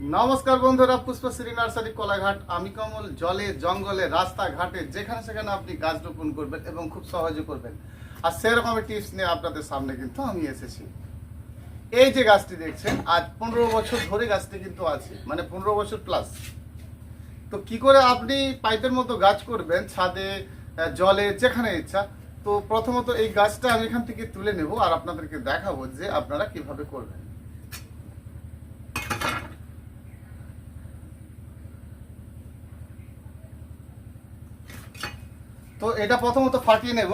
নমস্কার বন্ধুরা পুষ্পশ্রী নার্সারি কোলাঘাট। আমি কমল, জলে, জঙ্গলে রাস্তা ঘাটে যেখানে সেখানে আপনি গাছ রোপণ করবেন এবং খুব সহজে করবেন। আর সেরকম টিপস নিয়ে আপনাদের সামনে কিন্তু আমি এসেছি। এই যে গাছটি দেখছেন, আজ পনেরো বছর ধরে গাছটি কিন্তু আছে মানে পনেরো বছর প্লাস তো কি করে আপনি পাইপের মতো গাছ করবেন, ছাদে জলে, যেখানে ইচ্ছা? তো প্রথমত এই গাছটা আমি এখান থেকে তুলে নেব আর আপনাদেরকে দেখাবো যে আপনারা কীভাবে করবেন। তো এটা প্রথমত ফাটিয়ে নেব।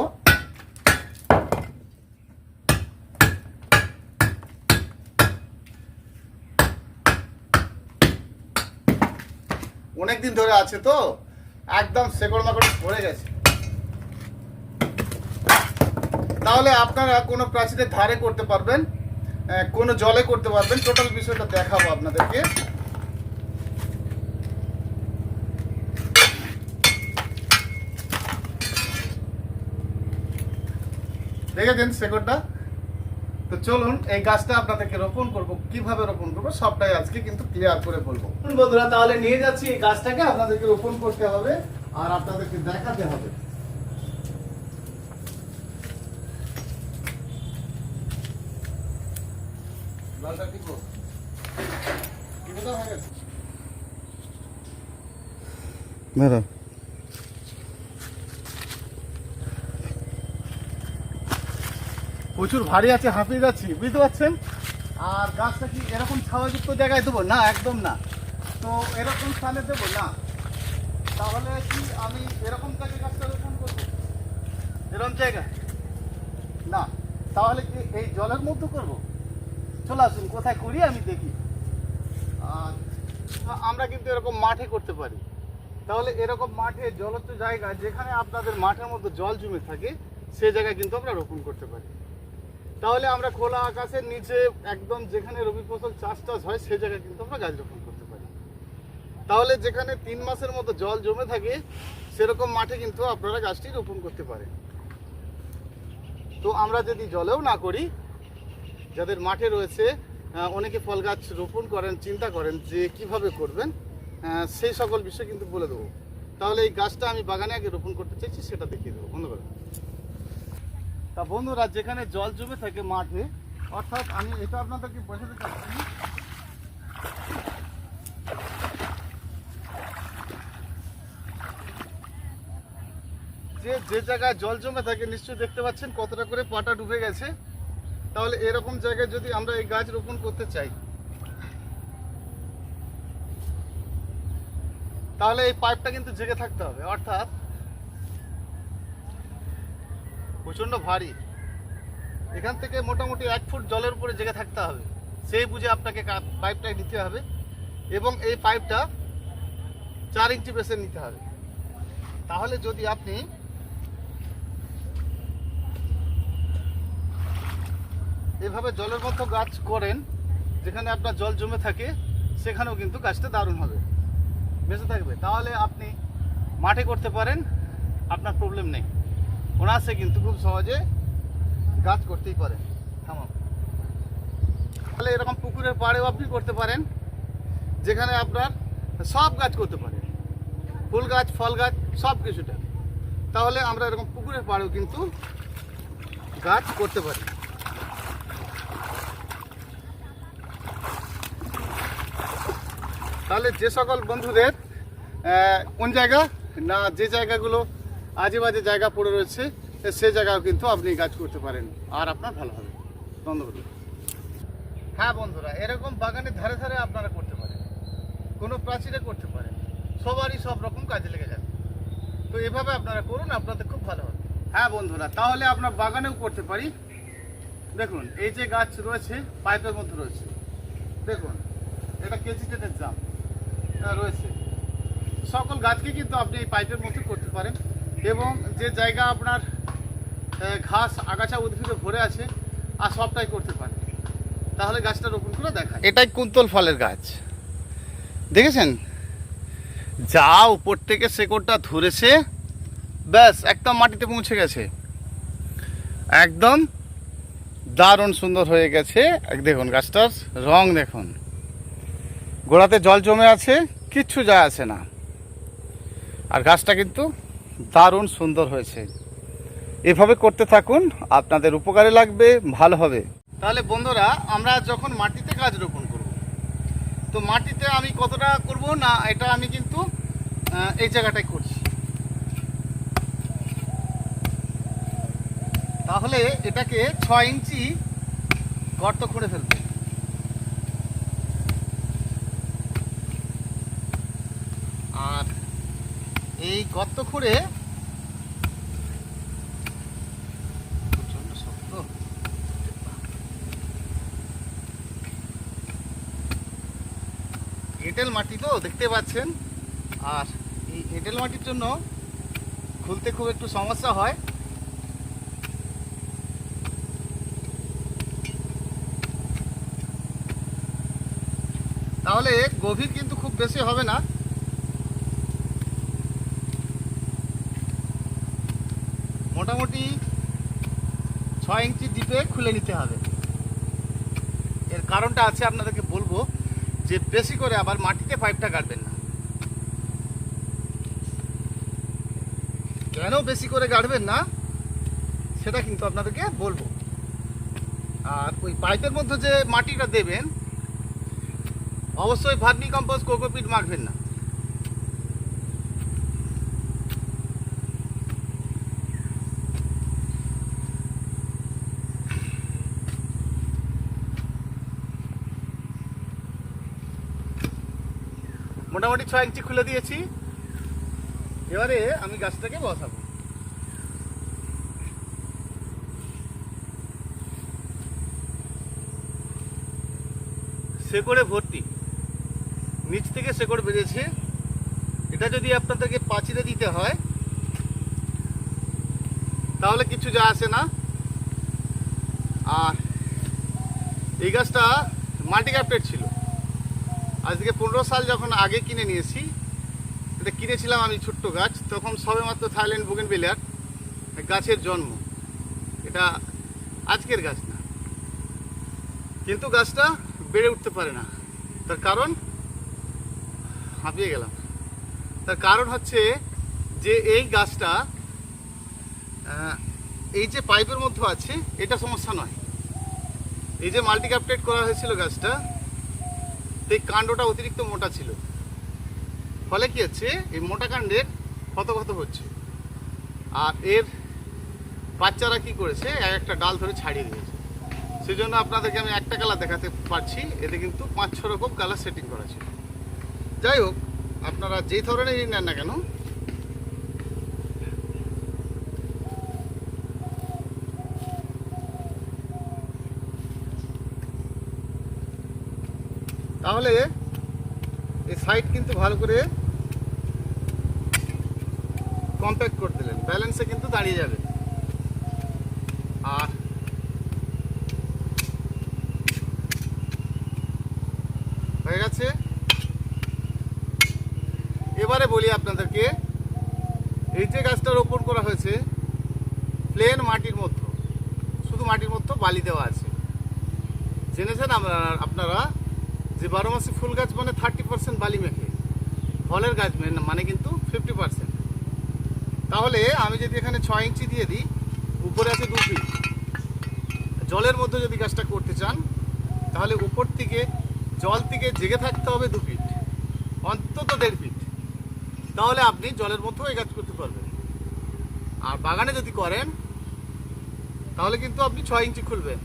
অনেকদিন ধরে আছে তো, একদম শেকড় মাকড় পড়ে গেছে। তাহলে আপনারা কোনো প্রাচীরের ধারে করতে পারবেন কোনো জলে করতে পারবেন। টোটাল বিষয়টা দেখাবো আপনাদেরকে। দেখেছেন শেকড়টা। তো চলুন এই গাছটা আপনাদেরকে রোপণ করব কীভাবে রোপণ করব সবটাই আজকে কিন্তু ক্লিয়ার করে বলব। বন্ধুরা তাহলে নিয়ে যাচ্ছি এই গাছটাকে আপনাদেরকে রোপণ করতে হবে আর আপনাদেরকে দেখাতে হবে। লালটা টিপো টিপোটা হয়ে গেছে মেরা প্রচুর ভারী আছে, হাঁপিয়ে যাচ্ছি, বুঝতে পারছেন? আর গাছটা কি এরকম ছাওয়াযুক্ত জায়গায় দেবো? না, একদম না। তো এরকম স্থানে দেবো? না। তাহলে কি আমি এরকম জায়গায় গাছটা রোপণ করব? এরকম জায়গা? না। তাহলে কি এই জলের মধ্যে করব? চলে আসুন, কোথায় করি আমি দেখি। আর আমরা কিন্তু এরকম মাঠে করতে পারি। তাহলে এরকম মাঠে জলত্ব জায়গা যেখানে আপনাদের মাঠের মধ্যে জল জমে থাকে, সে জায়গায় কিন্তু আমরা রোপণ করতে পারি। তাহলে আমরা খোলা আকাশের নিচে একদম যেখানে রবি ফসল চাষ টাস হয়, সে জায়গায় কিন্তু আমরা গাছ রোপণ করতে পারি। তাহলে যেখানে তিন মাসের মতো জল জমে থাকে, সেরকম মাঠে কিন্তু আপনারা গাছটি রোপণ করতে পারেন। তো আমরা যদি জলেও না করি, যাদের মাঠে রয়েছে অনেকে ফল গাছ রোপণ করেন, চিন্তা করেন যে কীভাবে করবেন সেই সকল বিষয় কিন্তু বলে দেবো। তাহলে এই গাছটা আমি বাগানে আগে রোপণ করতে চাইছি সেটা দেখিয়ে দেবো। করে তা বন্ধুরা, যেখানে জল জমে থাকে মাঠে, অর্থাৎ আমি এটা আপনাদেরকে বোঝাতে চাচ্ছি। যে যে জায়গায় জল জমে থাকে, নিশ্চয়ই দেখতে পাচ্ছেন কতটা করে পাটা ডুবে গেছে। তাহলে এরকম জায়গায় যদি আমরা এই গাছ রোপণ করতে চাই, তাহলে এই পাইপটা কিন্তু জেগে থাকতে হবে, অর্থাৎ প্রচণ্ড ভারী। এখান থেকে মোটামুটি এক ফুট জলের উপরে জেগে থাকতে হবে। সেই বুঝে আপনাকে পাইপটা নিতে হবে এবং এই পাইপটা চার ইঞ্চি বেসে নিতে হবে। তাহলে যদি আপনি এভাবে জলের মধ্যে গাছ করেন, যেখানে আপনার জল জমে থাকে, সেখানেও কিন্তু গাছটা দারুণ হবে। বেঁচে থাকবে। তাহলে আপনি মাঠে করতে পারেন, আপনার প্রবলেম নেই। ওনাসে কিন্তু খুব সহজে গাছ করতেই পারেন থামাও তাহলে এরকম পুকুরের পাড়েও আপনি করতে পারেন, যেখানে আপনার সব গাছ করতে পারেন। ফুল গাছ, ফল গাছ, সব কিছুটা তাহলে আমরা এরকম পুকুরের পাড়েও কিন্তু গাছ করতে পারি। তাহলে যে সকল বন্ধুদের কোন জায়গা? না, যে জায়গাগুলো আজে বাজে জায়গা পড়ে রয়েছে, সে জায়গাও কিন্তু আপনি গাছ করতে পারেন। আর আপনার ভালো হবে। করুন হ্যাঁ বন্ধুরা, এরকম বাগানের ধারে ধারে আপনারা করতে পারেন। কোনো প্রাচীরে করতে পারেন। সবারই সব রকম কাজে লেগে যাবে। তো এভাবে আপনারা করুন, আপনাদের খুব ভালো হবে। হ্যাঁ বন্ধুরা, তাহলে আপনার বাগানেও করতে পারি। দেখুন, এই যে গাছ রয়েছে, পাইপের মধ্যে রয়েছে। দেখুন, এটা কেজি টেটের জাম রয়েছে। সকল গাছকে কিন্তু আপনি এই পাইপের মধ্যে করতে পারেন। এবং যে জায়গা আপনার ঘাস, আগাছা উদ্ভিদে ভরে আছে, আর সবটাই করতে পারে। তাহলে গাছটা রোপণ করে দেখা এটাই কুন্তল ফলের গাছ। দেখেছেন? যা উপর থেকে শেকড়টা ধরেছে, ব্যাস একদম মাটিতে পৌঁছে গেছে। একদম দারুণ সুন্দর হয়ে গেছে। দেখুন গাছটার রং দেখুন। গোড়াতে জল জমে আছে, কিচ্ছু যায় আসে না। আর গাছটা কিন্তু দারুণ সুন্দর হয়েছে। এভাবে করতে থাকুন, আপনাদের উপকারে লাগবে, ভালো হবে। তাহলে বন্ধুরা, আমরা যখন মাটিতে গাছ রোপণ করব, তো মাটিতে আমি কতটা করব না, এটা আমি কিন্তু এই জায়গাটায় করছি। তাহলে এটাকে ছয় ইঞ্চি গর্ত খুঁড়ে ফেলবে। আর এই গর্ত খুঁড়ে এঁটেল মাটি তো, দেখতে পাচ্ছেন? আর এই এঁটেল মাটির জন্য খুলতে খুব একটু সমস্যা হয়। তাহলে গভীর কিন্তু খুব বেশি হবে না। মোটামুটি ছয় ইঞ্চি ডিপে খুলে নিতে হবে। এর কারণটা আছে আপনাদেরকে বলব যে বেশি করে আবার মাটিতে পাইপটা কাটবেন না। কেন বেশি করে গাড়বেন না? সেটা কিন্তু আপনাদেরকে বলব। আর ওই পাইপের মধ্যে যে মাটিটা দেবেন, অবশ্যই ভার্মি কম্পোস্ট কোকোপিট মাখবেন না। মোটামুটি ছয় ইঞ্চি খুলে দিয়েছি। এবারে আমি গাছটাকে বসাবো। শেকড়ে ভর্তি। নিচ থেকে শেকড় বেরিয়েছে এটা যদি আপনাদেরকে পাঁচিরে দিতে হয়, তাহলে কিছু যা আসে না। আর এই গাছটা মাল্টি ক্যাপ্টেড ছিল। আজকে পনেরো সাল যখন আগে কিনে নিয়েছি, এটা কিনেছিলাম আমি ছোট্ট গাছ, তখন সবে মাত্র থাইল্যান্ড বুগেন বেলিয়ার গাছের জন্ম। এটা আজকের গাছ না। কিন্তু গাছটা বেড়ে উঠতে পারে না। তার কারণ? হাঁপিয়ে গেলাম। তার কারণ হচ্ছে যে এই গাছটা এই যে পাইপের মধ্যে আছে, এটা সমস্যা নয়। এই যে মাল্টি ক্যাপ্টেড করা হয়েছিল গাছটা এই কাণ্ডটা অতিরিক্ত মোটা ছিল। ফলে কি হচ্ছে? এই মোটা কাণ্ডের ক্ষতক্ষত ক্ষত হচ্ছে। আর এর বাচ্চারা কি করেছে? এক একটা ডাল ধরে ছাড়িয়ে দিয়েছে। সেই জন্য আপনাদেরকে আমি একটা কালার দেখাতে পারছি। এতে কিন্তু পাঁচ ছ রকম কালার সেটিং করা ছিল। যাই হোক, আপনারা যেই ধরনেরই নেন না কেন তাহলে এই সাইড কিন্তু ভালো করে কম্প্যাক্ট করে দিলেন। ব্যালেন্সে কিন্তু দাঁড়িয়ে যাবে। আর হয়ে গেছে। এবারে বলি আপনাদেরকে, এই যে গাছটা রোপণ করা হয়েছে প্লেন মাটির মধ্যে, শুধু মাটির মধ্যে বালি দেওয়া আছে। জেনেছেন আপনারা? যে বারো মাসে ফুল গাছ মানে থার্টি পার্সেন্ট বালি মেখে, ফলের গাছ মানে- কিন্তু ফিফটি পার্সেন্ট তাহলে আমি যদি এখানে ছয় ইঞ্চি দিয়ে দিই, উপরে আছে দু ফিট জলের মধ্যে যদি গাছটা করতে চান, তাহলে উপর থেকে, জল থেকে জেগে থাকতে হবে দু ফিট অন্তত দেড় ফিট তাহলে আপনি জলের মধ্যেও এই গাছ করতে পারবেন। আর বাগানে যদি করেন, তাহলে কিন্তু আপনি ছয় ইঞ্চি খুলবেন।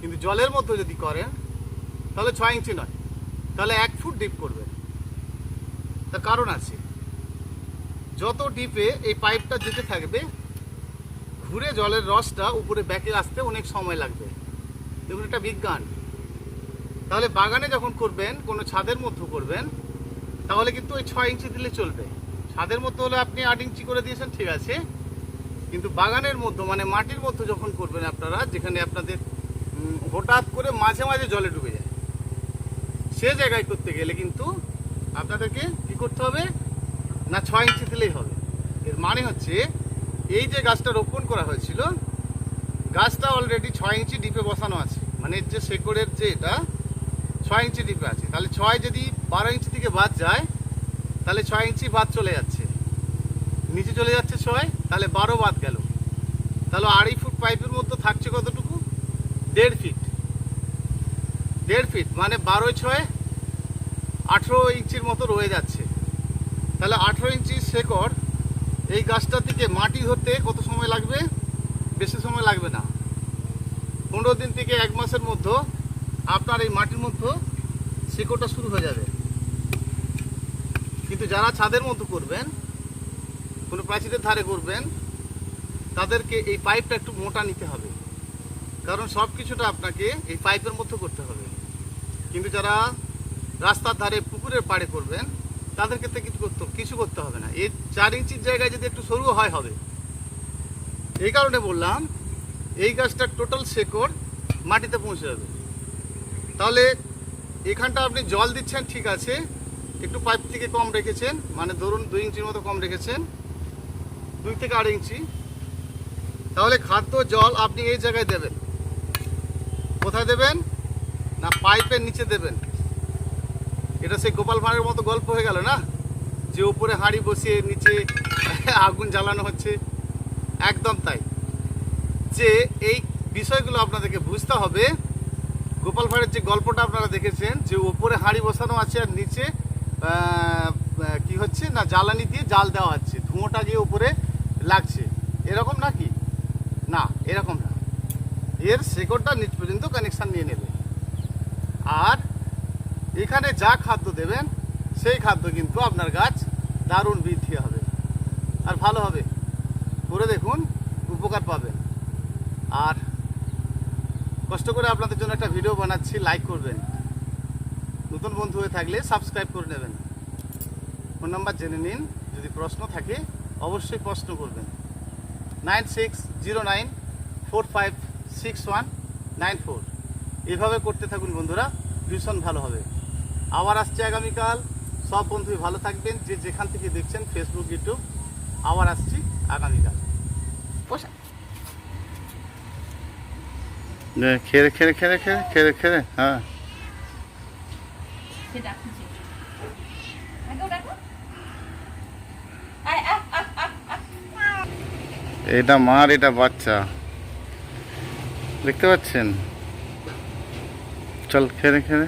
কিন্তু জলের মধ্যে যদি করেন তাহলে ছয় ইঞ্চি নয়। তাহলে এক ফুট ডিপ করবেন তার কারণ আছে। যত ডিপে এই পাইপটা যেতে থাকবে, ঘুরে জলের রসটা উপরে ব্যাকে আসতে অনেক সময় লাগবে। দেখুন একটা বিজ্ঞান। তাহলে বাগানে যখন করবেন, কোনো ছাদের মধ্যে করবেন, তাহলে কিন্তু ওই ছয় ইঞ্চি দিলে চলবে। ছাদের মধ্যে হলে আপনি আট ইঞ্চি করে দিয়েছেন, ঠিক আছে। কিন্তু বাগানের মধ্যে মানে মাটির মধ্যে যখন করবেন আপনারা, যেখানে আপনাদের হঠাৎ করে মাঝে মাঝে জলে ডুবে যায়। সে জায়গায় করতে গেলে কিন্তু আপনাদেরকে কি করতে হবে? না ছয় ইঞ্চি দিলেই হবে। এর মানে হচ্ছে এই যে গাছটা রোপণ করা হয়েছিল, গাছটা অলরেডি ছয় ইঞ্চি ডিপে বসানো আছে। মানে যে শেকড়ের যে এটা, ছয় ইঞ্চি ডিপে আছে। তাহলে ছয় যদি বারো ইঞ্চি থেকে বাদ যায়, তাহলে ছয় ইঞ্চি বাদ চলে যাচ্ছে। নিচে চলে যাচ্ছে ছয়, তাহলে বারো বাদ গেল। তাহলে আড়াই ফুট পাইপের মধ্যে থাকছে কতটুকু? দেড় ফিট দেড় ফিট মানে বারোই ছয়, আঠেরো ইঞ্চির মতো রয়ে যাচ্ছে। তাহলে আঠেরো ইঞ্চি শেকড়, এই গাছটা থেকে মাটি ধরতে কত সময় লাগবে? বেশি সময় লাগবে না। পনেরো দিন থেকে এক মাসের মধ্যে আপনার এই মাটির মধ্যে শিকড়টা শুরু হয়ে যাবে। কিন্তু যারা ছাদের মধ্যে করবেন, কোনো প্রাচীরের ধারে করবেন, তাদেরকে এই পাইপটা একটু মোটা নিতে হবে। কারণ সব কিছুটা আপনাকে এই পাইপের মধ্যে করতে হবে। কিন্তু যারা রাস্তার ধারে পুকুরের পাড়ে করবেন তাদের ক্ষেত্রে কিছু করতে কিছু করতে হবে না। এই চার ইঞ্চির জায়গায় যদি একটু সরু হয় হবে। এই কারণে বললাম, এই গাছটার টোটাল শেকড় মাটিতে পৌঁছে যাবে। তাহলে এখানটা আপনি জল দিচ্ছেন, ঠিক আছে। একটু পাইপ থেকে কম রেখেছেন মানে ধরুন দুই ইঞ্চির মতো কম রেখেছেন। দুই থেকে আড়াই ইঞ্চি। তাহলে খাদ্য, জল আপনি এই জায়গায় দেবেন। কোথায় দেবেন? না, পাইপের নিচে দেবেন। এটা সেই গোপাল ভাঁড়ের মতো গল্প হয়ে গেল না? যে উপরে হাঁড়ি বসিয়ে নিচে আগুন জ্বালানো হচ্ছে। একদম তাই। যে এই বিষয়গুলো আপনাদেরকে বুঝতে হবে, গোপাল ভাঁড়ের যে গল্পটা আপনারা দেখেছেন, যে উপরে হাঁড়ি বসানো আছে আর নিচে কি হচ্ছে না, জ্বালানি দিয়ে জাল দেওয়া হচ্ছে, ধুঁয়োটা গিয়ে উপরে লাগছে। এরকম নাকি? না, এরকম না। এর শেকড়টা নিচ পর্যন্ত কানেকশান নিয়ে নেবে। আর এখানে যা খাদ্য দেবেন, সেই খাদ্য কিন্তু আপনার গাছ দারুণ বৃদ্ধি হবে। আর ভালো হবে। করে দেখুন, উপকার পাবেন। আর কষ্ট করে আপনাদের জন্য একটা ভিডিও বানাচ্ছি লাইক করবেন। নতুন বন্ধু হয়ে থাকলে সাবস্ক্রাইব করে নেবেন। ফোন নাম্বার জেনে নিন, যদি প্রশ্ন থাকে, অবশ্যই প্রশ্ন করবেন। Nine six zero nine four five six one nine four এভাবে করতে থাকুন বন্ধুরা ভীষণ ভালো হবে। আবার আসছে আগামীকাল। সব বন্ধুই ভালো থাকবেন যে যেখান থেকে দেখছেন ফেসবুক ইউটিউব আবার আসছি আগামীকাল। খেরে খেরে খেরে খেরে খেরে খেরে হ্যাঁ। এটা মার এটা বাচ্চা। দেখতে পাচ্ছেন? চল খেয়ে খেরে